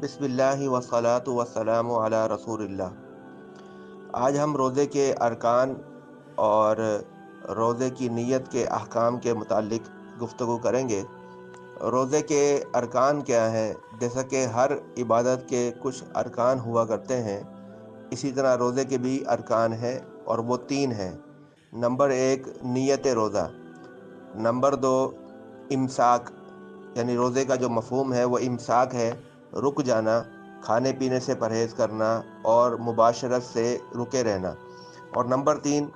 بسم اللہ وصلاۃ وسلام علی رسول اللہ۔ آج ہم روزے کے ارکان اور روزے کی نیت کے احکام کے متعلق گفتگو کریں گے۔ روزے کے ارکان کیا ہیں؟ جیسا کہ ہر عبادت کے کچھ ارکان ہوا کرتے ہیں، اسی طرح روزے کے بھی ارکان ہیں اور وہ تین ہیں۔ نمبر ایک، نیت روزہ۔ نمبر دو، امساک یعنی روزے کا جو مفہوم ہے، وہ امساک ہے۔ رک جانا، کھانے پینے سے پرہیز کرنا اور مباشرت سے رکے رہنا۔ اور نمبر تین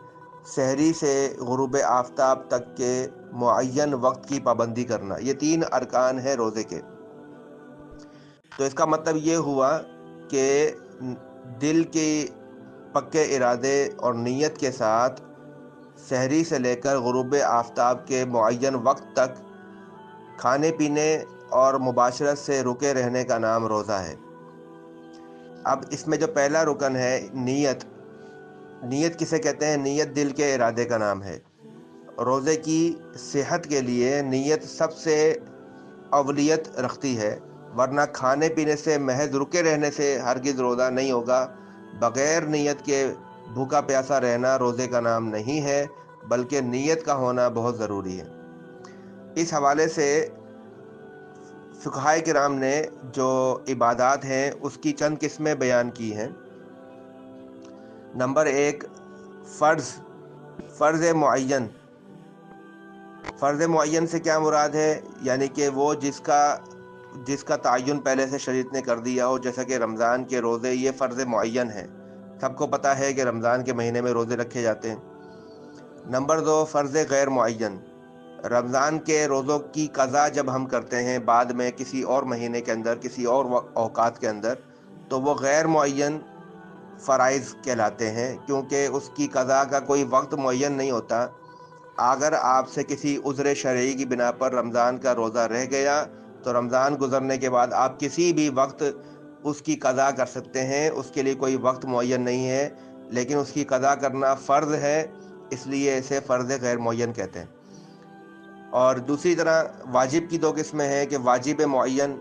سحری سے غروب آفتاب تک کے معین وقت کی پابندی کرنا۔ یہ تین ارکان ہیں روزے کے۔ تو اس کا مطلب یہ ہوا کہ دل کے پکے ارادے اور نیت کے ساتھ سحری سے لے کر غروب آفتاب کے معین وقت تک کھانے پینے اور مباشرت سے رکے رہنے کا نام روزہ ہے۔ اب اس میں جو پہلا رکن ہے، نیت۔ نیت کسے کہتے ہیں؟ نیت دل کے ارادے کا نام ہے۔ روزے کی صحت کے لیے نیت سب سے اولیت رکھتی ہے، ورنہ کھانے پینے سے محض رکے رہنے سے ہرگز روزہ نہیں ہوگا۔ بغیر نیت کے بھوکا پیاسا رہنا روزے کا نام نہیں ہے، بلکہ نیت کا ہونا بہت ضروری ہے۔ اس حوالے سے فقہائے کرام نے جو عبادات ہیں، اس کی چند قسمیں بیان کی ہیں۔ نمبر ایک، فرض فرض معین۔ فرض معین سے کیا مراد ہے؟ یعنی کہ وہ جس کا جس کا تعین پہلے سے شریعت نے کر دیا ہو، جیسا کہ رمضان کے روزے یہ فرض معین ہے سب کو پتہ ہے کہ رمضان کے مہینے میں روزے رکھے جاتے ہیں۔ نمبر دو، فرض غیر معین۔ رمضان کے روزوں کی قضا جب ہم کرتے ہیں بعد میں کسی اور مہینے کے اندر، کسی اور اوقات کے اندر، تو وہ غیر معین فرائض کہلاتے ہیں، کیونکہ اس کی قضا کا کوئی وقت معین نہیں ہوتا۔ اگر آپ سے کسی عذر شرعی کی بنا پر رمضان کا روزہ رہ گیا، تو رمضان گزرنے کے بعد آپ کسی بھی وقت اس کی قضا کر سکتے ہیں۔ اس کے لیے کوئی وقت معین نہیں ہے، لیکن اس کی قضا کرنا فرض ہے، اس لیے اسے فرض غیر معین کہتے ہیں۔ اور دوسری طرح واجب کی دو قسمیں ہیں کہ واجب معین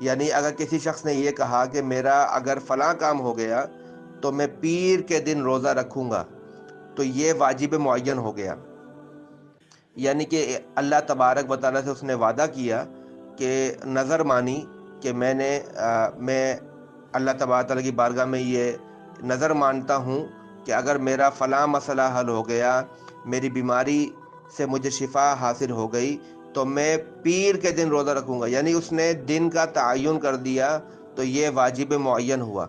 یعنی اگر کسی شخص نے یہ کہا کہ میرا اگر فلاں کام ہو گیا تو میں پیر کے دن روزہ رکھوں گا، تو یہ واجب معین ہو گیا۔ یعنی کہ اللہ تبارک بطالہ سے اس نے وعدہ کیا کہ نظر مانی کہ میں نے میں اللہ تبارک تعالیٰ کی بارگاہ میں یہ نظر مانتا ہوں کہ اگر میرا فلاں مسئلہ حل ہو گیا، میری بیماری سے مجھے شفا حاصل ہو گئی، تو میں پیر کے دن روزہ رکھوں گا۔ یعنی اس نے دن کا تعین کر دیا، تو یہ واجب معین ہوا۔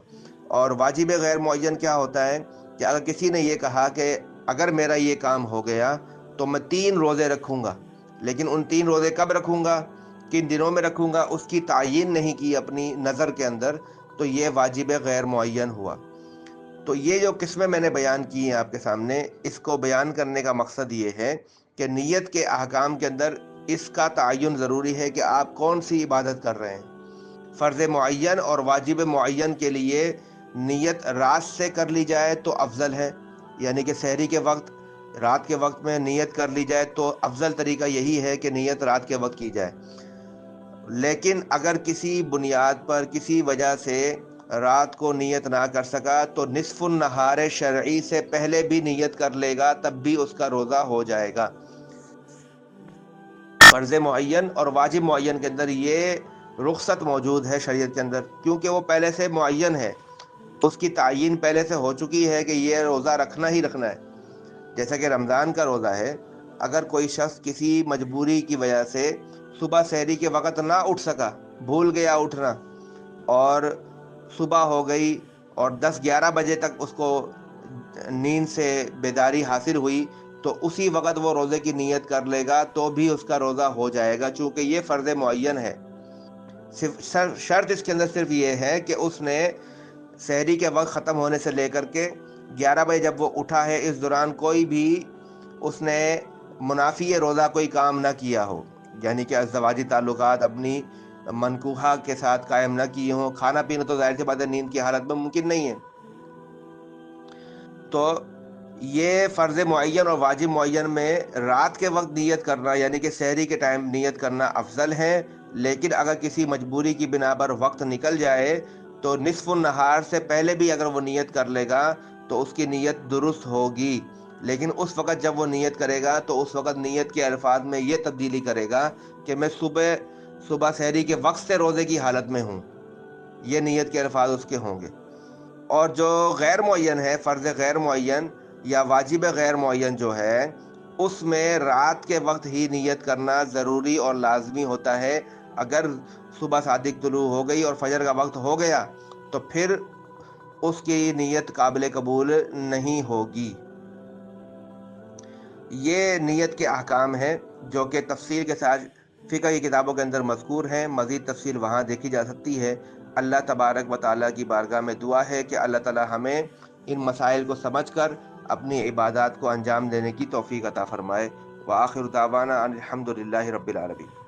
اور واجب غیر معین کیا ہوتا ہے کہ اگر کسی نے یہ کہا کہ اگر میرا یہ کام ہو گیا، تو میں تین روزے رکھوں گا۔ لیکن ان تین روزے کب رکھوں گا؟ کن دنوں میں رکھوں گا؟ اس کی تعین نہیں کی اپنی نظر کے اندر، تو یہ واجب غیر معین ہوا۔ تو یہ جو قسمیں میں نے بیان کی ہیں آپ کے سامنے، اس کو بیان کرنے کا مقصد یہ ہے کہ نیت کے احکام کے اندر اس کا تعین ضروری ہے کہ آپ کون سی عبادت کر رہے ہیں۔ فرض معین اور واجب معین کے لیے نیت رات سے کر لی جائے تو افضل ہے یعنی کہ سحری کے وقت، رات کے وقت میں نیت کر لی جائے تو افضل طریقہ یہی ہے کہ نیت رات کے وقت کی جائے۔ لیکن اگر کسی بنیاد پر کسی وجہ سے رات کو نیت نہ کر سکا تو نصف النہار شرعی سے پہلے بھی نیت کر لے گا، تب بھی اس کا روزہ ہو جائے گا۔ فرض معین اور واجب معین کے اندر یہ رخصت موجود ہے شریعت کے اندر، کیونکہ وہ پہلے سے معین ہے۔ اس کی تعین پہلے سے ہو چکی ہے کہ یہ روزہ رکھنا ہی رکھنا ہے۔ جیسا کہ رمضان کا روزہ ہے، اگر کوئی شخص کسی مجبوری کی وجہ سے صبح سحری کے وقت نہ اٹھ سکا، بھول گیا اٹھنا اور صبح ہو گئی اور دس گیارہ بجے تک اس کو نیند سے بیداری حاصل ہوئی، تو اسی وقت وہ روزے کی نیت کر لے گا تو بھی اس کا روزہ ہو جائے گا، چونکہ یہ فرض معین ہے۔ صرف شرط اس کے اندر صرف یہ ہے کہ اس نے سحری کے وقت ختم ہونے سے لے کر کے گیارہ بجے جب وہ اٹھا ہے، اس دوران کوئی بھی اس نے منافی روزہ کوئی کام نہ کیا ہو یعنی کہ ازدواجی تعلقات، اپنی منقوحہ کے ساتھ قائم نہ کیے ہوں، کھانا پینا تو ظاہر سی بات ہے، نیند کی حالت میں ممکن نہیں ہے۔ تو یہ فرض معین اور واجب معین میں رات کے وقت نیت کرنا یعنی کہ سحری کے ٹائم نیت کرنا افضل ہے، لیکن اگر کسی مجبوری کی بنا پر وقت نکل جائے تو نصف النہار سے پہلے بھی اگر وہ نیت کر لے گا تو اس کی نیت درست ہوگی۔ لیکن اس وقت جب وہ نیت کرے گا تو اس وقت نیت کے الفاظ میں یہ تبدیلی کرے گا کہ میں صبح صبح سحری کے وقت سے روزے کی حالت میں ہوں۔ یہ نیت کے الفاظ اس کے ہوں گے۔ اور جو غیر معین ہے، فرض غیر معین یا واجب غیر معین جو ہے، اس میں رات کے وقت ہی نیت کرنا ضروری اور لازمی ہوتا ہے۔ اگر صبح صادق طلوع ہو گئی اور فجر کا وقت ہو گیا، تو پھر اس کی نیت قابل قبول نہیں ہوگی۔ یہ نیت کے احکام ہیں جو کہ تفصیل کے ساتھ فقہ کی کتابوں کے اندر مذکور ہیں، مزید تفصیل وہاں دیکھی جا سکتی ہے۔ اللہ تبارک و تعالیٰ کی بارگاہ میں دعا ہے کہ اللہ تعالیٰ ہمیں ان مسائل کو سمجھ کر اپنی عبادات کو انجام دینے کی توفیق عطا فرمائے۔ وآخر دعوانا الحمد للہ رب العالمین۔